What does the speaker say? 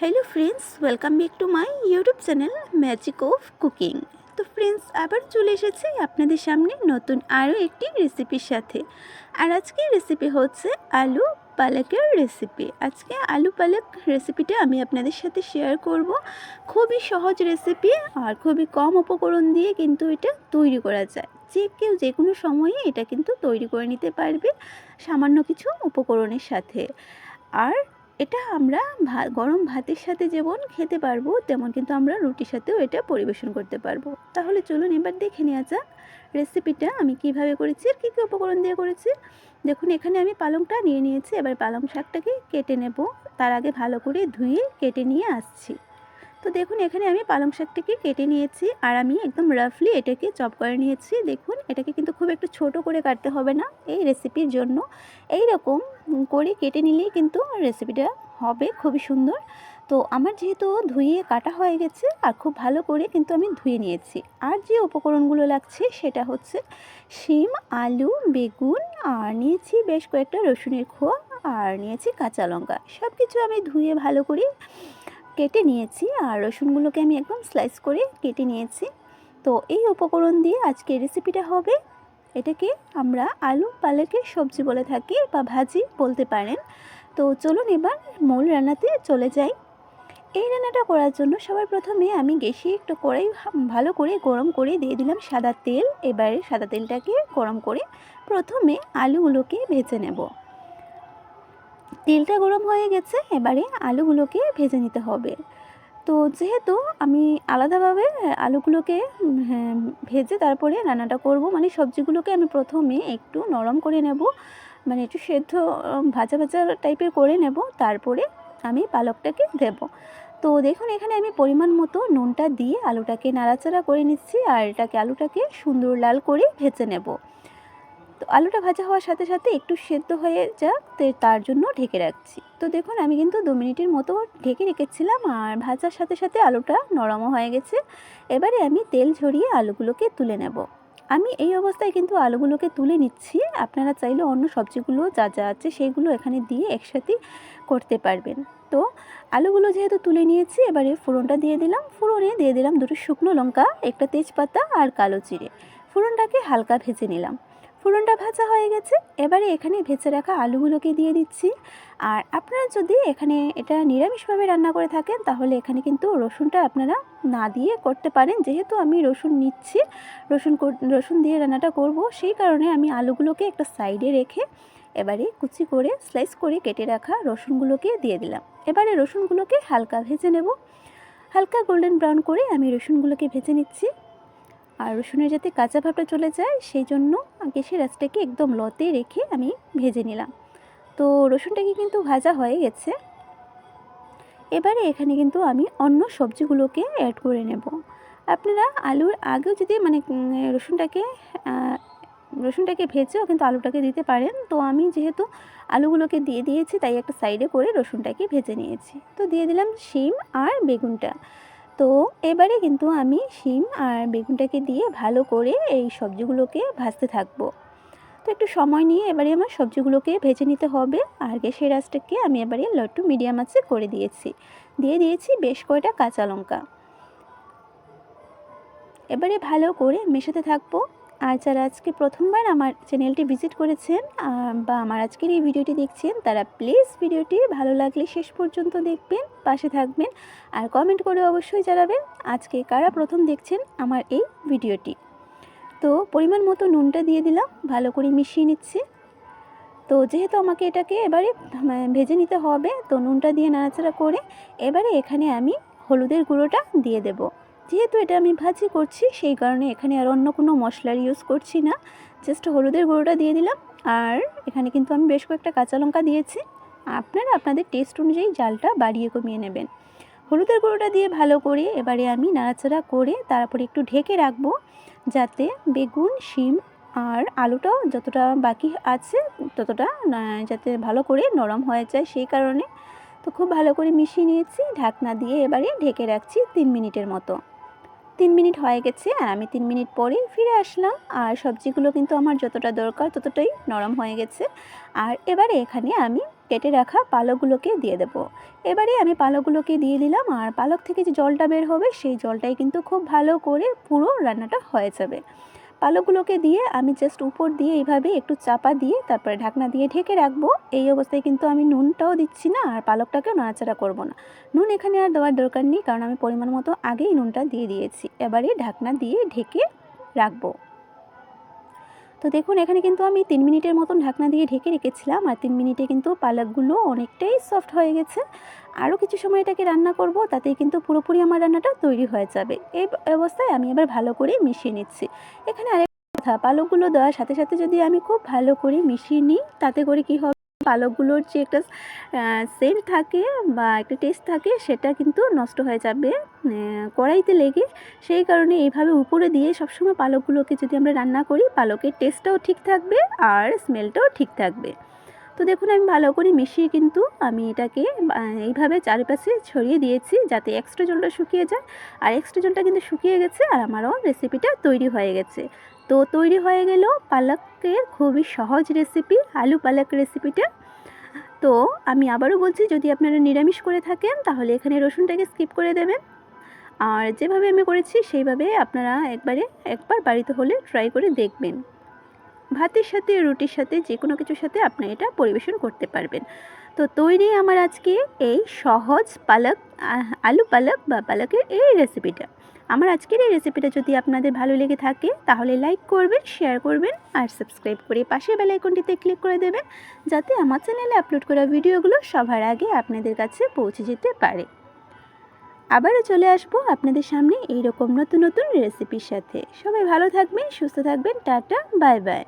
Hello friends welcome back to my YouTube channel magic of cooking তো friends আবার চলে এসেছি আপনাদের সামনে নতুন আরও একটি রেসিপির সাথে। আর আজকে রেসিপি হচ্ছে আলু পালকের রেসিপি আজকে আলু পালক রেসিপিটা আমি আপনাদের সাথে শেয়ার করব। খুবই সহজ রেসিপি আর খুবই কম উপকরণ দিয়ে কিন্তু এটা তৈরি করা যায়। যে কেউ যে কোনো সময়ে এটা কিন্তু তৈরি করে নিতে পারবে সামান্য কিছু উপকরণের সাথে। আর এটা আমরা গরম ভাতের সাথে যেমন খেতে পারব, তেমন কিন্তু আমরা রুটির সাথেও এটা পরিবেশন করতে পারব। তাহলে চলুন এবার দেখে নেওয়া যাক রেসিপিটা আমি কীভাবে করেছি আর কী কী উপকরণ দিয়ে করেছি। দেখুন, এখানে আমি পালংটা নিয়ে নিয়েছি, এবার পালং শাকটাকে কেটে নেব। তার আগে ভালো করে ধুয়ে কেটে নিয়ে আসছি। তো দেখুন, এখানে আমি পালং শাকটাকে কেটে নিয়েছি। আর আমি একদম রাফলি এটাকে চপ করে নিয়েছি। দেখুন, এটাকে কিন্তু খুব একটু ছোট করে কাটতে হবে না এই রেসিপির জন্য। এই রকম করে কেটে নিলেই কিন্তু রেসিপিটা হবে খুবই সুন্দর। তো আমার যেহেতু ধুয়ে কাটা হয়ে গেছে, আর খুব ভালো করে কিন্তু আমি ধুয়ে নিয়েছি। আর যে উপকরণগুলো লাগছে সেটা হচ্ছে শিম, আলু, বেগুন, আর নিয়েছি বেশ কয়েকটা রসুনের খোয়া, আর নিয়েছি কাঁচা লঙ্কা। সব কিছু আমি ধুয়ে ভালো করে কেটে নিয়েছি আর রসুনগুলোকে আমি একদম স্লাইস করে কেটে নিয়েছি। তো এই উপকরণ দিয়ে আজকে রেসিপিটা হবে এটাকে আমরা আলু, পালকের সবজি বলে থাকি বা ভাজি বলতে পারেন। তো চলুন এবার মূল রান্নাতে চলে যাই। এই রান্নাটা করার জন্য সবার প্রথমে আমি গ্যাসে একটু কড়াই ভালো করে গরম করে দিয়ে দিলাম সাদা তেল। এবারে সাদা তেলটাকে গরম করে প্রথমে আলুগুলোকে ভেজে নেব। তেলটা গরম হয়ে গেছে এবারে আলুগুলোকে ভেজে নিতে হবে। তো যেহেতু আমি আলাদাভাবে আলুগুলোকে হ্যাঁ, ভেজে তারপরে রান্নাটা করব মানে সবজিগুলোকে আমি প্রথমে একটু নরম করে নেব মানে একটু সেদ্ধ ভাজা ভাজা টাইপের করে নেব তারপরে আমি পালকটাকে দেব। তো দেখুন এখানে আমি পরিমাণ মতো নুনটা দিয়ে আলুটাকে নাড়াচাড়া করে নিচ্ছি আর এটাকে আলুটাকে সুন্দর লাল করে ভেজে নেব। তো আলুটা ভাজা হওয়ার সাথে সাথে একটু সেদ্ধ হয়ে যাক তার জন্য ঢেকে রাখছি। তো দেখুন, আমি কিন্তু দু মিনিটের মতো ঢেকে রেখেছিলাম আর ভাজার সাথে সাথে আলুটা নরমও হয়ে গেছে। এবারে আমি তেল ঝরিয়ে আলুগুলোকে তুলে নেব। আমি এই অবস্থায় কিন্তু আলুগুলোকে তুলে নিচ্ছি। আপনারা চাইলে অন্য সবজিগুলো যা যা আছে সেইগুলো এখানে দিয়ে একসাথে করতে পারবেন। তো আলুগুলো যেহেতু তুলে নিয়েছি, এবারে ফোড়নটা দিয়ে দিলাম। ফোড়নে দিয়ে দিলাম দুটো শুকনো লঙ্কা, একটা তেজপাতা আর কালো জিরে। ফোড়নটাকে হালকা ভেজে নিলাম। ফোড়নটা ভাজা হয়ে গেছে। এবারে এখানে ভেজে রাখা আলুগুলোকে দিয়ে দিচ্ছি। আর আপনারা যদি এখানে এটা নিরামিষভাবে রান্না করে থাকেন, তাহলে এখানে কিন্তু রসুনটা আপনারা না দিয়ে করতে পারেন। যেহেতু আমি রসুন নিচ্ছি, রসুন রসুন দিয়ে রান্নাটা করব, সেই কারণে আমি আলুগুলোকে একটা সাইডে রেখে এবারে কুচি করে, স্লাইস করে কেটে রাখা রসুনগুলোকে দিয়ে দিলাম। এবারে রসুনগুলোকে হালকা ভেজে নেব। হালকা গোল্ডেন ব্রাউন করে আমি রসুনগুলোকে ভেজে নিচ্ছি। আর রসুনের যাতে কাঁচা ভাবটা চলে যায়, সেই জন্য গ্যাসের রাসটাকে একদম লতে রেখে আমি ভেজে নিলাম। তো রসুনটাকে কিন্তু ভাজা হয়ে গেছে। এবারে এখানে কিন্তু আমি অন্য সবজিগুলোকে অ্যাড করে নেব। আপনারা আলুর আগেও যদি মানে রসুনটাকে রসুনটাকে ভেজেও কিন্তু আলুটাকে দিতে পারেন। তো আমি যেহেতু আলুগুলোকে দিয়ে দিয়েছি, তাই একটা সাইডে করে রসুনটাকে ভেজে নিয়েছি। তো দিয়ে দিলাম শিম আর বেগুনটা। তো এবারে কিন্তু আমি শিম আর বেগুনটাকে দিয়ে ভালো করে এই সবজিগুলোকে ভাজতে থাকব। তো একটু সময় নিয়ে এবারে আমার সবজিগুলোকে ভেজে নিতে হবে আর গ্যাসের আঁচটাকে আমি এবারে লট্টু মিডিয়াম আছে করে দিয়েছি। দিয়ে দিয়েছি বেশ কয়টা কাঁচা লঙ্কা। এবারে ভালো করে মেশাতে থাকব। আর যারা আজকে প্রথমবার আমার চ্যানেলটি ভিজিট করেছেন বা আমার আজকের এই ভিডিওটি দেখছেন, তারা প্লিজ ভিডিওটি ভালো লাগলে শেষ পর্যন্ত দেখবেন, পাশে থাকবেন আর কমেন্ট করে অবশ্যই জানাবেন আজকে কারা প্রথম দেখছেন আমার এই ভিডিওটি। তো পরিমাণ মতো নুনটা দিয়ে দিলাম, ভালো করে মিশিয়ে নিচ্ছি। তো যেহেতু আমাকে এটাকে এবারে ভেজে নিতে হবে, তো নুনটা দিয়ে নাড়াচাড়া করে এবারে এখানে আমি হলুদের গুঁড়োটা দিয়ে দেবো। যেহেতু এটা আমি ভাজি করছি, সেই কারণে এখানে আর অন্য কোনো মশলার ইউজ করছি না। জাস্ট হলুদের গুঁড়োটা দিয়ে দিলাম। আর এখানে কিন্তু আমি বেশ কয়েকটা কাঁচা লঙ্কা দিয়েছি। আপনারা আপনাদের টেস্ট অনুযায়ী জালটা বাড়িয়ে কমিয়ে নেবেন। হলুদের গুঁড়োটা দিয়ে ভালো করে এবারে আমি নাড়াচাড়া করে তারপরে একটু ঢেকে রাখব, যাতে বেগুন, শিম আর আলুটাও যতটা বাকি আছে ততটা যাতে ভালো করে নরম হয়ে যায় সেই কারণে। তো খুব ভালো করে মিশিয়ে নিয়েছি। ঢাকনা দিয়ে এবারে ঢেকে রাখছি তিন মিনিটের মতো। তিন মিনিট হয়ে গেছে আর আমি তিন মিনিট পরেই ফিরে আসলাম। আর সবজিগুলো কিন্তু আমার যতটা দরকার ততটাই নরম হয়ে গেছে। আর এবারে এখানে আমি কেটে রাখা পালকগুলোকে দিয়ে দেবো। এবারে আমি পালকগুলোকে দিয়ে দিলাম আর পালক থেকে যে জলটা বের হবে সেই জলটাই কিন্তু খুব ভালো করে পুরো রান্নাটা হয়ে যাবে। পালকগুলোকে দিয়ে আমি জাস্ট উপর দিয়ে এইভাবে একটু চাপা দিয়ে তারপরে ঢাকনা দিয়ে ঢেকে রাখব। এই অবস্থায় কিন্তু আমি নুনটাও দিচ্ছি না আর পালকটাকেও নাড়াচাড়া করব না। নুন এখানে আর দেওয়ার দরকার নেই কারণ আমি পরিমাণ মতো আগেই নুনটা দিয়ে দিয়েছি। এবারে ঢাকনা দিয়ে ঢেকে রাখব। তো দেখুন, এখানে কিন্তু আমি তিন মিনিটের মতন ঢাকনা দিয়ে ঢেকে রেখেছিলাম। আর তিন মিনিটে কিন্তু পালকগুলো অনেকটাই সফট হয়ে গেছে। আরও কিছু সময় এটাকে রান্না করব, তাতেই কিন্তু পুরোপুরি আমার রান্নাটা তৈরি হয়ে যাবে। এই অবস্থায় আমি এবার ভালো করে মিশিয়ে নিচ্ছি। এখানে আরেক কথা, পালকগুলো দেওয়ার সাথে সাথে যদি আমি খুব ভালো করে মিশিয়ে নিই, তাতে করে কি হবে পালকগুলোর যে একটা সেন্ট থাকে বা একটা টেস্ট থাকে সেটা কিন্তু নষ্ট হয়ে যাবে কড়াইতে লেগে। সেই কারণে এইভাবে উপরে দিয়ে সবসময় পালকগুলোকে যদি আমরা রান্না করি, পালকের টেস্টটাও ঠিক থাকবে আর স্মেলটাও ঠিক থাকবে। তো দেখুন, আমি ভালো করে মিশিয়ে কিন্তু আমি এটাকে এইভাবে চারিপাশে ছড়িয়ে দিয়েছি যাতে এক্সট্রা জলটা শুকিয়ে যায়। আর এক্সট্রা জলটা কিন্তু শুকিয়ে গেছে আর আমারও রেসিপিটা তৈরি হয়ে গেছে। তো তৈরি হয়ে গেল পালকের খুবই সহজ রেসিপি আলু পালক রেসিপিটা তো আমি আবারও বলছি, যদি আপনারা নিরামিষ করে থাকেন, তাহলে এখানে রসুনটাকে স্কিপ করে দেবেন। আর যেভাবে আমি করেছি, সেইভাবে আপনারা একবারে, একবার বাড়িতে হলে ট্রাই করে দেখবেন। ভাতের সাথে, রুটির সাথে, যে কোনো কিছুর সাথে আপনি এটা পরিবেশন করতে পারবেন। তো তৈরি আমার আজকে এই সহজ পালক আলু পালক বা পালকের এই রেসিপিটা আমার আজকের এই রেসিপিটা যদি আপনাদের ভালো লেগে থাকে, তাহলে লাইক করবেন শেয়ার করবেন, আর সাবস্ক্রাইব করে পাশের বেলাইকনটিতে ক্লিক করে দেবেন, যাতে আমার চ্যানেলে আপলোড করা ভিডিওগুলো সবার আগে আপনাদের কাছে পৌঁছে যেতে পারে। আবারও চলে আসব আপনাদের সামনে এইরকম নতুন নতুন রেসিপির সাথে। সবাই ভালো থাকবেন, সুস্থ থাকবেন, টাটা বাই বাই